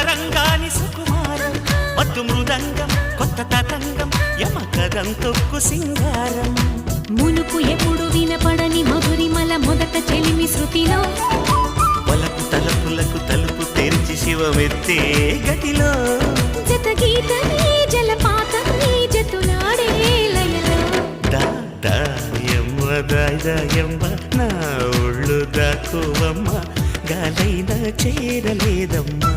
ఆపతరంగాని సుకుమారం మత్తు మృదంగం కొత్త తతంగం యమకదంతొక్కు సింగారం. మునుపు ఎప్పుడు వినపడని మధురిమల మొదట చెలిమి శృతిలో? వలపు తలపులకు తలుపు తెరిచి శివమెత్తే గదిలో జత గీతని జలపాతని జతులాడే లయలో. దా దాయమ్మ దాయమ్మ నా ఒళ్ళు దాక్కువమ్మ. గాలైన చేరలేదమ్మా.